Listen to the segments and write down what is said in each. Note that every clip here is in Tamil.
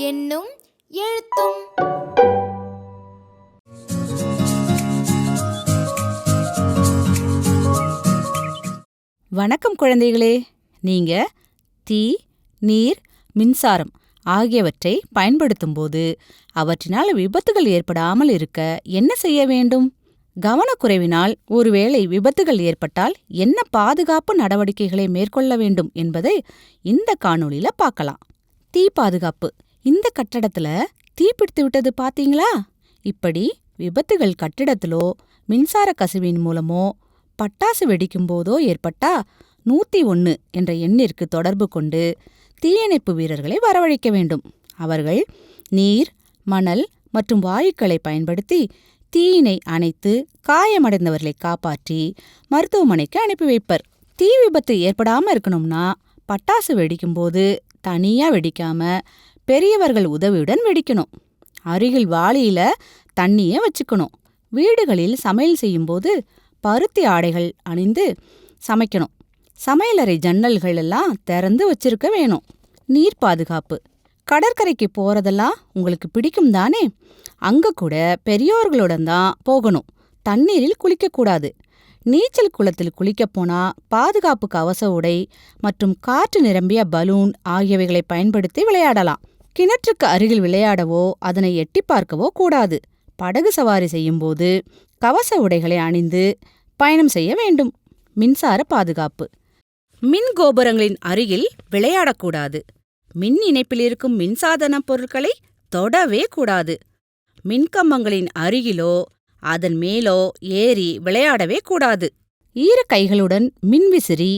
என்னும் எழுத்தும். வணக்கம் குழந்தைகளே. நீங்க தீ நீர் மின்சாரம் ஆகியவற்றை பயன்படுத்தும்போது அவற்றினால் விபத்துகள் ஏற்படாமல் இருக்க என்ன செய்ய வேண்டும்? கவனக்குறைவினால் ஒருவேளை விபத்துகள் ஏற்பட்டால் என்ன பாதுகாப்பு நடவடிக்கைகளை மேற்கொள்ள வேண்டும் என்பதை இந்த காணொளியில பார்க்கலாம். தீ பாதுகாப்பு. இந்த கட்டடத்துல தீ பிடித்து விட்டது பாத்தீங்களா இப்படி விபத்துகள் கட்டிடத்திலோ மின்சார கசிவின் மூலமோ பட்டாசு வெடிக்கும் போதோ ஏற்பட்டா நூத்தி ஒன்னு என்ற எண்ணிற்கு தொடர்பு கொண்டு தீயணைப்பு வீரர்களை வரவழைக்க வேண்டும். அவர்கள் நீர் மணல் மற்றும் வாயுக்களை பயன்படுத்தி தீயினை அணைத்து காயமடைந்தவர்களை காப்பாற்றி மருத்துவமனைக்கு அனுப்பி வைப்பர். தீ விபத்து ஏற்படாம இருக்கணும்னா பட்டாசு வெடிக்கும்போது தனியா வெடிக்காம பெரியவர்கள் உதவியுடன் வெடிக்கணும். அருகில் வாளியில தண்ணியே வச்சுக்கணும். வீடுகளில் சமையல் செய்யும்போது பருத்தி ஆடைகள் அணிந்து சமைக்கணும். சமையலறை ஜன்னல்கள் எல்லாம் திறந்து வச்சிருக்க வேணும். நீர் பாதுகாப்பு. கடற்கரைக்கு போறதெல்லாம் உங்களுக்கு பிடிக்கும் தானே? அங்க கூட பெரியோர்களுடன் தான் போகணும். தண்ணீரில் குளிக்கக்கூடாது. நீச்சல் குளத்தில் குளிக்கப் போனா பாதுகாப்பு கவச உடை மற்றும் காற்று நிரம்பிய பலூன் ஆகியவைகளை பயன்படுத்தி விளையாடலாம். கிணற்றுக்கு அருகில் விளையாடவோ அதனை எட்டி பார்க்கவோ கூடாது. படகு சவாரி செய்யும்போது கவச உடைகளை அணிந்து பயணம் செய்ய வேண்டும். மின்சார பாதுகாப்பு. மின் கோபுரங்களின் அருகில் விளையாடக்கூடாது. மின் இணைப்பில் இருக்கும் மின்சாதன பொருட்களை தொடவே கூடாது. மின்கம்பங்களின் அருகிலோ அதன் மேலோ ஏறி விளையாடவே கூடாது. ஈர கைகளுடன் மின்விசிறி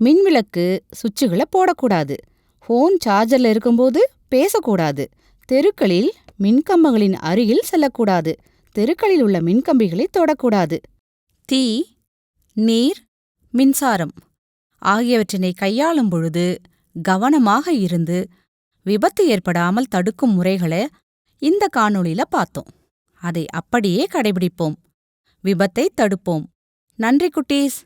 மின்விளக்கு சுவிட்சுகளை போடக்கூடாது. ஃபோன் சார்ஜர்ல இருக்கும்போது பேசக்கூடாது. தெருக்களில் மின்கம்பங்களின் அருகில் செல்லக்கூடாது. தெருக்களில் உள்ள மின்கம்பிகளை தொடக்கூடாது. தீ நீர் மின்சாரம் ஆகியவற்றினை கையாளும் பொழுது கவனமாக இருந்து விபத்து ஏற்படாமல் தடுக்கும் முறைகளை இந்த காணொளியில பார்த்தோம். அதை அப்படியே கடைபிடிப்போம். விபத்தை தடுப்போம். நன்றி குட்டீஸ்!